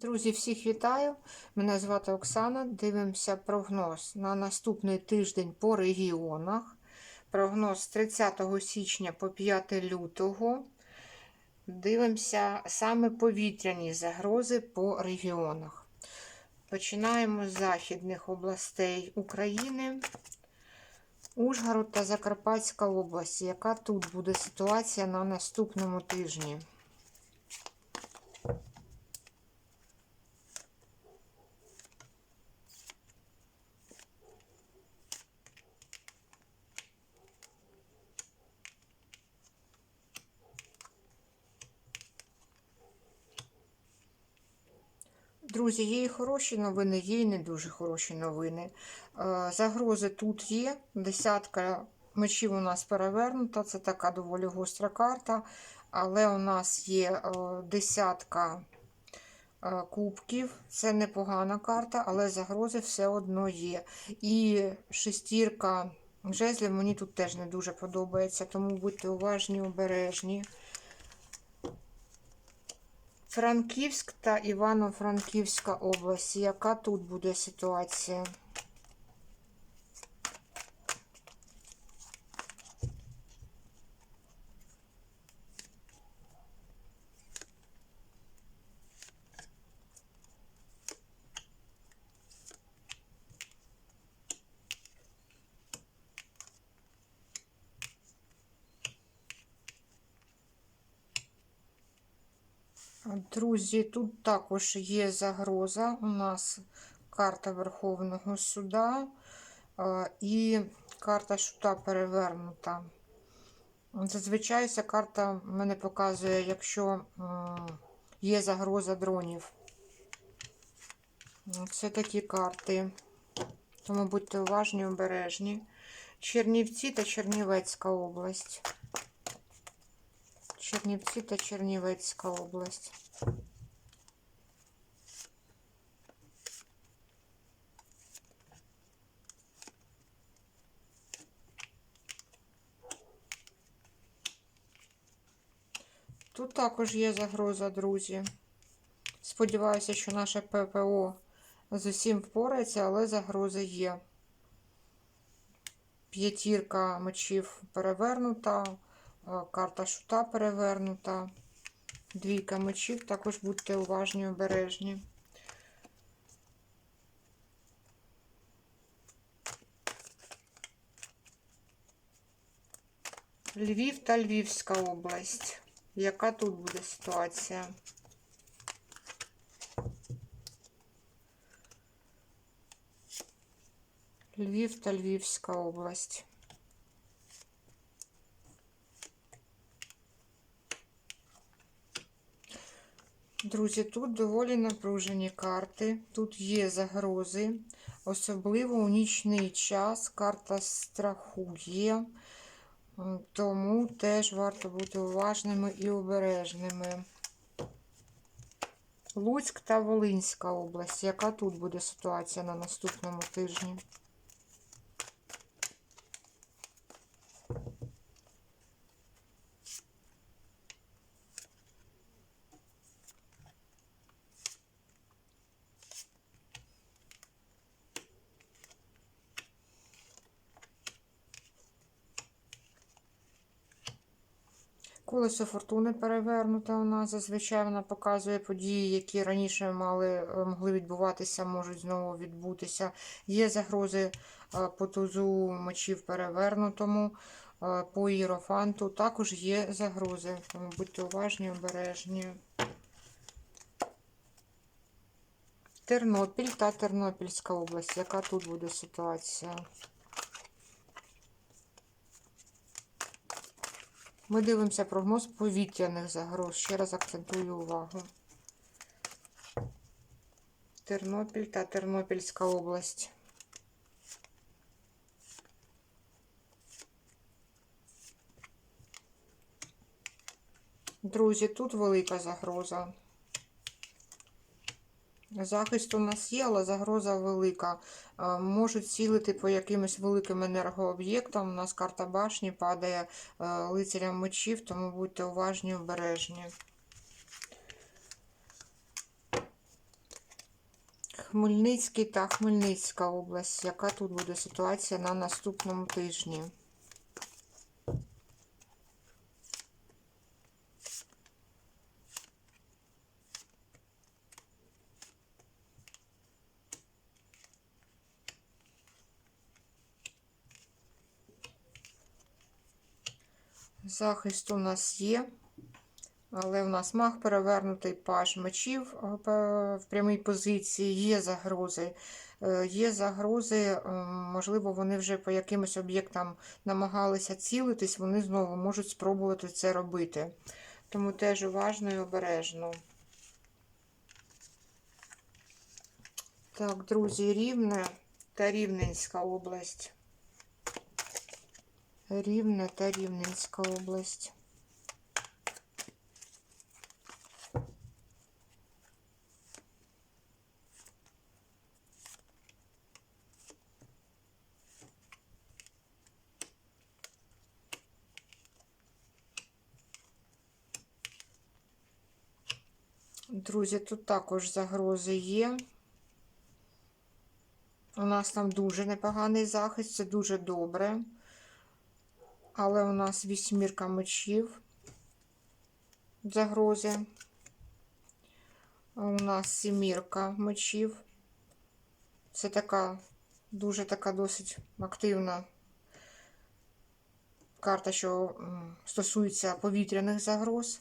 Друзі, всіх вітаю! Мене звати Оксана. Дивимося прогноз на наступний тиждень по регіонах. Прогноз з 30 січня по 5 лютого. Дивимося саме повітряні загрози по регіонах. Починаємо з західних областей України. Ужгород та Закарпатська область. Яка тут буде ситуація на наступному тижні? Друзі, є і хороші новини, є і не дуже хороші новини. Е, Загрози тут є. Десятка мечів у нас перевернута. Це така доволі гостра карта. Але у нас є е, десятка е, кубків. Це непогана карта, але загрози все одно є. І шестірка жезлів мені тут теж не дуже подобається, тому будьте уважні, обережні. Франківськ та Івано-Франківська область. Яка тут буде ситуація? Друзі, тут також є загроза. У нас карта Верховного суда е, і карта шута перевернута. Зазвичай ця карта мене показує, якщо є загроза дронів. Це такі карти. Тому будьте уважні, обережні. Чернівці та Чернівецька область. Чернівці та Чернівецька область. Тут також є загроза, друзі. Сподіваюся, що наше ППО з усім впорається, але загроза є. П'ятірка мечів перевернута. Карта шута перевернута. Двійка мечів, також будьте уважні, обережні. Львів та Львівська область. Яка тут буде ситуація? Львів та Львівська область. Друзі, тут доволі напружені карти, тут є загрози, особливо у нічний час карта страху є, тому теж варто бути уважними і обережними. Луцьк та Волинська область. Яка тут буде ситуація на наступному тижні? Колесо фортуни перевернуте у нас. Зазвичай вона показує події, які раніше мали, е, могли відбуватися, можуть знову відбутися. Є загрози е, по тузу мечів перевернутому, е, по іерофанту. Також є загрози, будьте уважні, обережні. Тернопіль та Тернопільська область. Яка тут буде ситуація? Ми дивимося прогноз повітряних загроз. Ще раз акцентую увагу. Тернопіль та Тернопільська область. Друзі, тут велика загроза. Захист у нас є, але загроза велика. Е, Можуть цілити по якимось великим енергооб'єктам. У нас карта башні падає е, лицарям мечів, тому будьте уважні, обережні. Хмельницький та Хмельницька область. Яка тут буде ситуація на наступному тижні? Захист у нас є, але у нас маг перевернутий паж мечів е, в прямій позиції, є загрози. Е, Є загрози, е, можливо, вони вже по якимось об'єктам намагалися цілитись, вони знову можуть спробувати це робити. Тому теж уважно і обережно. Так, друзі, Рівне та Рівненська область. Рівне та Рівненська область. Друзі, тут також загрози є. У нас там дуже непоганий захист, це дуже добре. Але у нас вісьмірка мечів. Загрози. У нас сімірка мечів. Це така дуже така досить активна карта, що стосується повітряних загроз.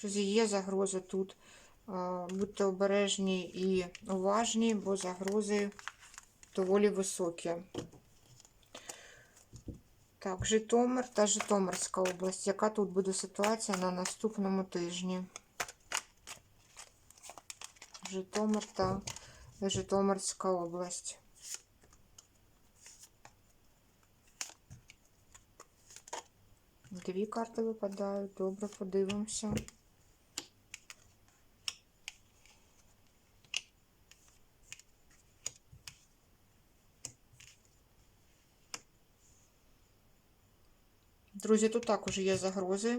Друзі, є загрози тут. А, Будьте обережні і уважні, бо загрози доволі високі. Так, Житомир та Житомирська область. Яка тут буде ситуація на наступному тижні? Житомир та Житомирська область. Дві карти випадають. Добре, подивимося. Друзі, тут також є загрози.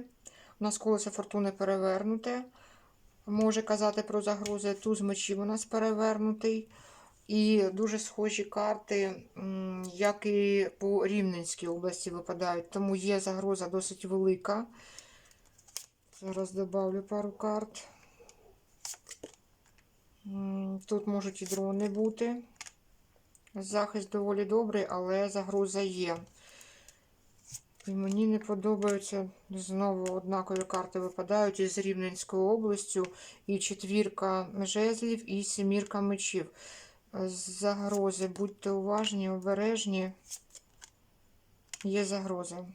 У нас колесо фортуни перевернуте. Може казати про загрози. Туз мечів у нас перевернутий. І дуже схожі карти, як і по Рівненській області випадають. Тому є загроза досить велика. Зараз добавлю пару карт. Тут можуть і дрони бути. Захист доволі добрий, але загроза є. І мені не подобаються знову однакові карти випадають із Рівненською областю, і четвірка жезлів, і сімірка мечів. Загрози, будьте уважні, обережні. Є загроза.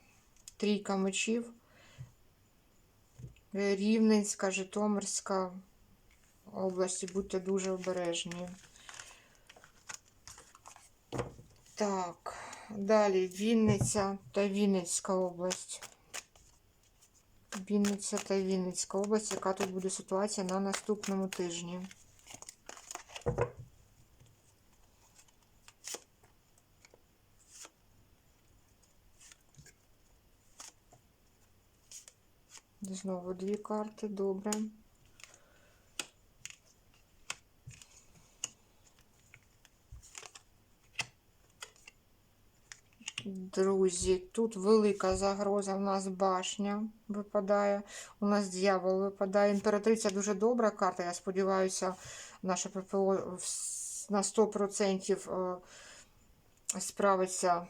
Трійка мечів. Рівненська, Житомирська області, будьте дуже обережні. Так. Далі Вінниця та Вінницька область. Вінниця та Вінницька область. Яка тут буде ситуація на наступному тижні? Знову дві карти, добре. Друзі, тут велика загроза. У нас башня випадає. У нас дьявол випадає. Імператриця дуже добра карта. Я сподіваюся, наше ППО на 100% е, справиться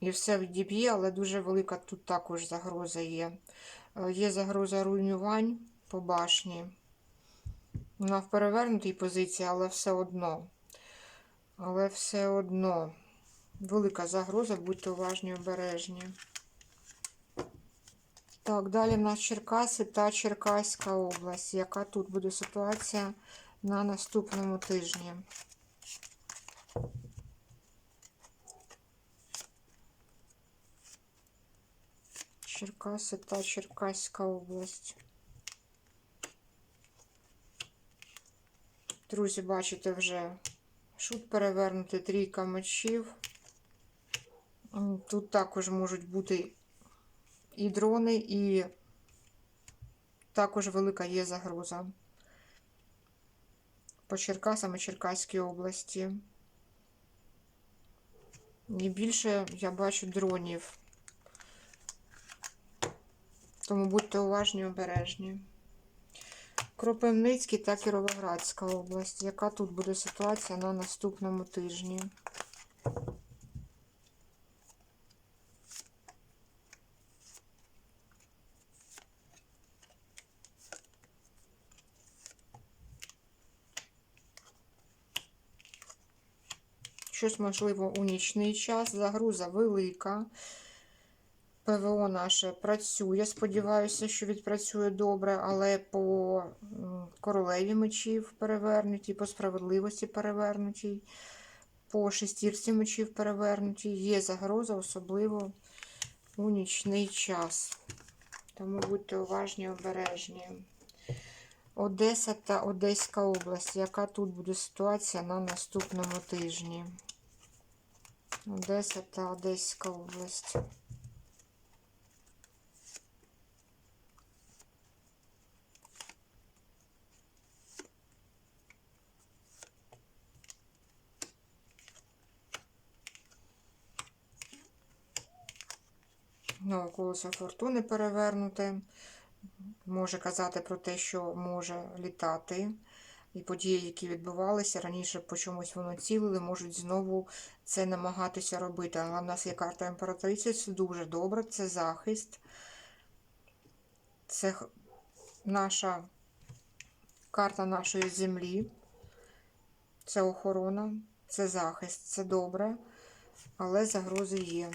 і все відіб'є, але дуже велика тут також загроза є. Е, Є загроза руйнувань по башні. Вона в перевернутій позиції, але все одно. Але все одно. Велика загроза, будьте уважні обережні. Так, далі в нас Черкаси та Черкаська область. Яка тут буде ситуація на наступному тижні? Черкаси та Черкаська область. Друзі, бачите вже шут перевернути трійка мечів. Тут також можуть бути і дрони, і також велика є загроза по Черкасам і Черкаській області. І більше я бачу дронів. Тому будьте уважні і обережні. Кропивницький та Кіровоградська область. Яка тут буде ситуація на наступному тижні? Щось можливо у нічний час. Загруза велика. ПВО наше працює. Сподіваюся, що відпрацює добре, але по королеві мечів перевернутій, по справедливості перевернутій, по шестірці мечів перевернутій. Є загроза, особливо у нічний час. Тому будьте уважні, обережні. Одеса та Одеська область. Яка тут буде ситуація на наступному тижні? Одеса та Одеська область. Знову колесо фортуни перевернуте. Може казати про те, що може літати. І події, які відбувалися раніше, по чомусь воно цілили, можуть знову це намагатися робити. Але в нас є карта імператриці, це дуже добре, це захист. Це наша карта нашої землі. Це охорона, це захист, це добре, але загрози є.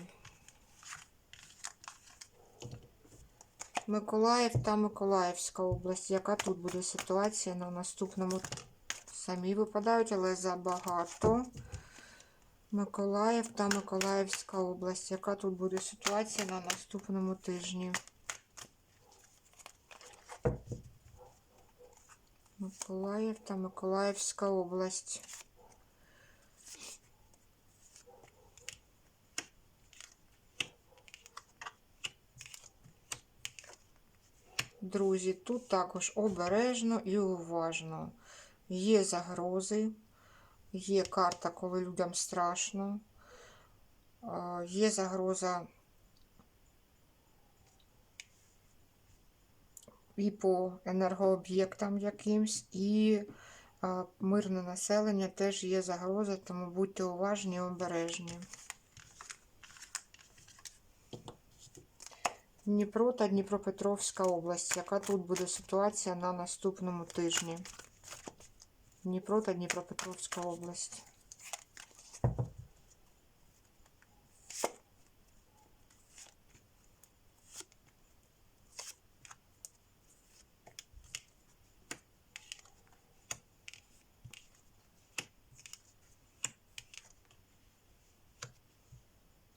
Миколаїв та Миколаївська область. Яка тут буде ситуація на наступному? Самі випадають, але забагато. Миколаїв та Миколаївська область. Яка тут буде ситуація на наступному тижні? Миколаїв та Миколаївська область. Друзі, тут також обережно і уважно. Є загрози, є карта, коли людям страшно, є загроза і по енергооб'єктам якимсь, і мирне населення теж є загроза, тому будьте уважні і обережні. Дніпро та Дніпропетровська область. Яка тут буде ситуація на наступному тижні? Дніпро та Дніпропетровська область.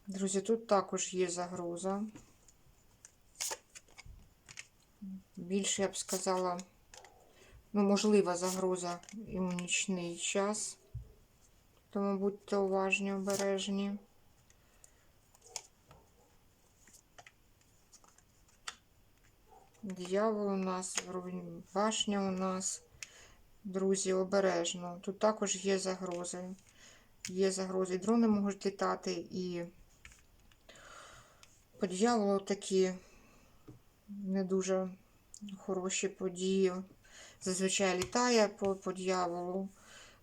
Друзі, тут також є загроза. Більше я б сказала, ну, можлива загроза і у нічний час. Тому будьте уважні, обережні. Дьявол у нас, башня у нас. Друзі, обережно. Тут також є загрози. Є загрози. І дрони можуть літати, і по дьяволу такі не дуже хороші події. Зазвичай літає по, по дьяволу.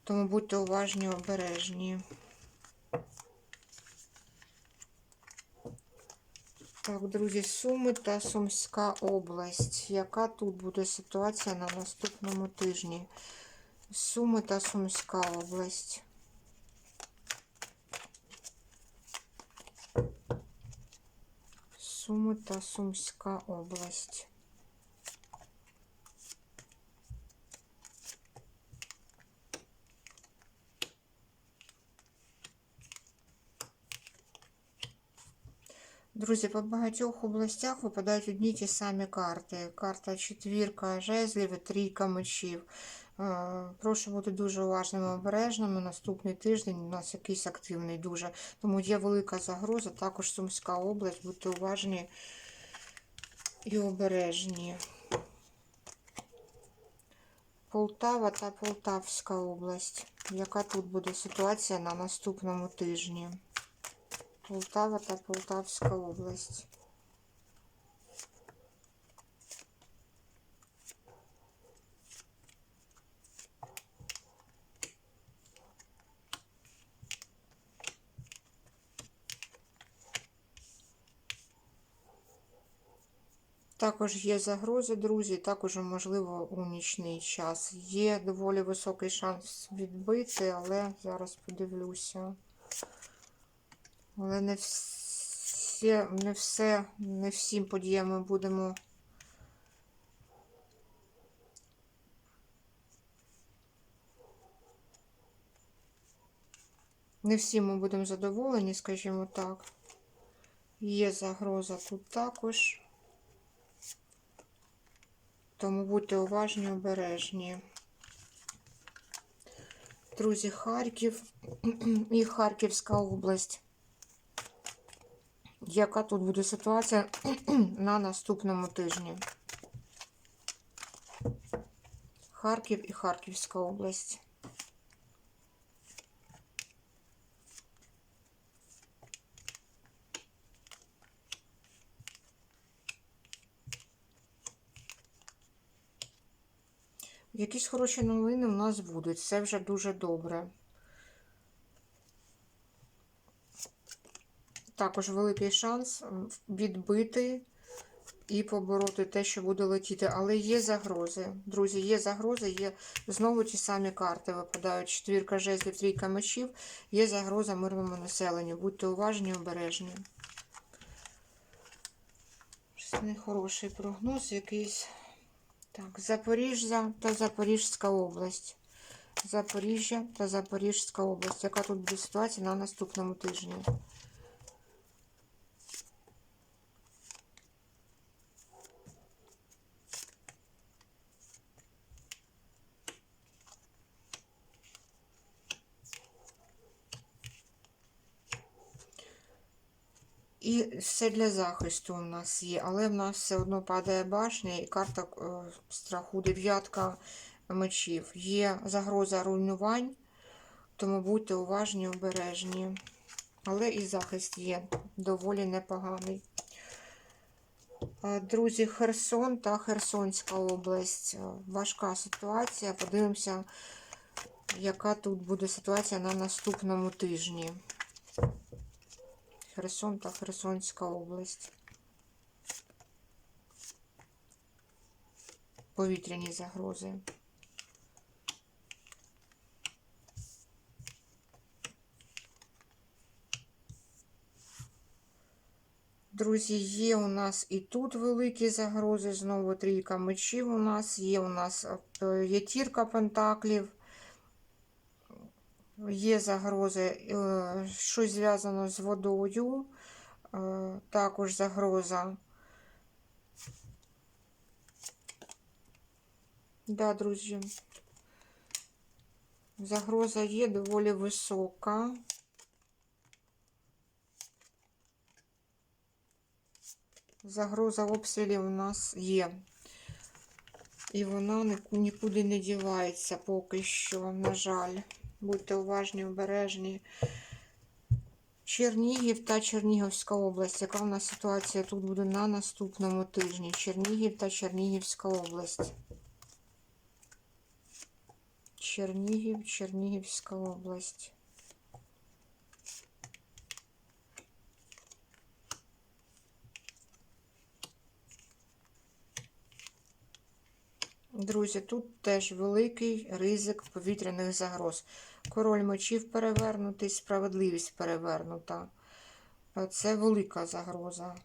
Тому будьте уважні, обережні. Так, друзі, Суми та Сумська область. Яка тут буде ситуація на наступному тижні? Суми та Сумська область. Суми та Сумська область. Друзі, по багатьох областях випадають одні ті самі карти. Карта четвірка жезлів і трійка мечів. Е, Прошу бути дуже уважними і обережними. Наступний тиждень у нас якийсь активний дуже. Тому є велика загроза. Також Сумська область, будьте уважні і обережні. Полтава та Полтавська область. Яка тут буде ситуація на наступному тижні? Полтава та Полтавська область. Також є загрози, друзі, також можливо у нічний час. Є доволі високий шанс відбити, але зараз подивлюся. Але не все, не все, не всім подіям будемо. Не всім ми будемо задоволені, скажімо так. Є загроза тут також. Тому будьте уважні, обережні. Друзі, Харків і Харківська область. Яка тут буде ситуація на наступному тижні? Харків і Харківська область. Якісь хороші новини у нас будуть. Це вже дуже добре. Також великий шанс відбити і побороти те, що буде летіти. Але є загрози. Друзі, є загрози, є знову ті самі карти випадають. Четвірка жезлів, трійка мечів. Є загроза мирному населенню. Будьте уважні, обережні. Щось нехороший прогноз якийсь. Так, Запоріжжя та Запорізька область. Запоріжжя та Запорізька область. Яка тут буде ситуація на наступному тижні? І все для захисту у нас є, але в нас все одно падає башня і карта е, страху, дев'ятка мечів. Є загроза руйнувань, тому будьте уважні, обережні. Але і захист є доволі непоганий. Е, Друзі, Херсон та Херсонська область. Е, Важка ситуація. Подивимося, яка тут буде ситуація на наступному тижні. Херсон та Херсонська область. Повітряні загрози. Друзі, є у нас і тут великі загрози. Знову трійка мечів у нас, є у нас е, п'ятірка пентаклів. Є загрози, е, щось зв'язано з водою, е, також загроза. Да, друзі, загроза є доволі висока. Загроза обстрілів у нас є. І вона нікуди не дівається поки що, на жаль. Будьте уважні, обережні. Чернігів та Чернігівська область. Яка в нас ситуація тут буде на наступному тижні? Чернігів та Чернігівська область. Чернігів, Чернігівська область. Друзі, тут теж великий ризик повітряних загроз. Король мечів перевернутий, справедливість перевернута. Це велика загроза.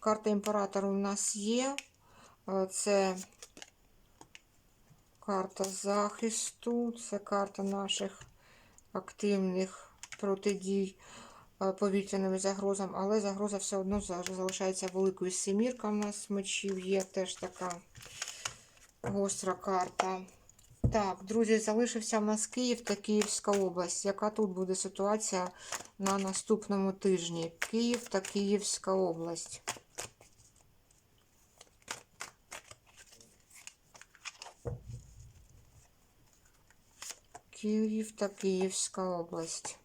Карта імператора у нас є. Це карта захисту, це карта наших активних протидій повітряним загрозам, але загроза все одно залишається великою. Семірка у нас мечів є теж така гостра карта. Так, друзі, залишився в нас Київ та Київська область. Яка тут буде ситуація на наступному тижні? Київ та Київська область. Київ та Київська область.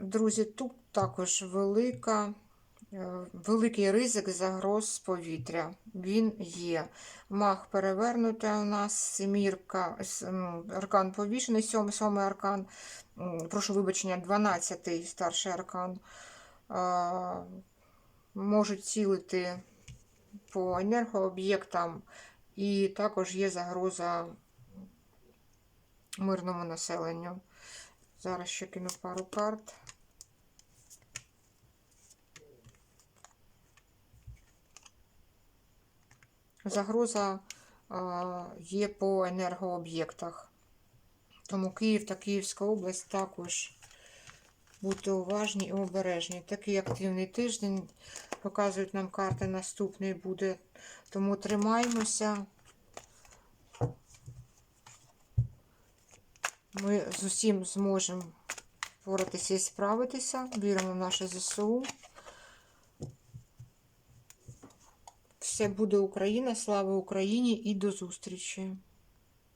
Друзі, тут також велика, е, великий ризик загроз з повітря. Він є. Мах перевернута у нас, семірка, аркан повішений, сьомий, сьомий аркан, прошу вибачення, 12-й старший аркан. Можуть цілити по енергооб'єктам, і також є загроза мирному населенню. Зараз ще кину пару карт. Загроза є по енергооб'єктах. Тому Київ та Київська область також будьте уважні і обережні. Такий активний тиждень показують нам карти наступний буде. Тому тримаємося. Ми з усім зможемо впоратися і справитися. Віримо в наше ЗСУ. Все буде Україна, слава Україні і до зустрічі!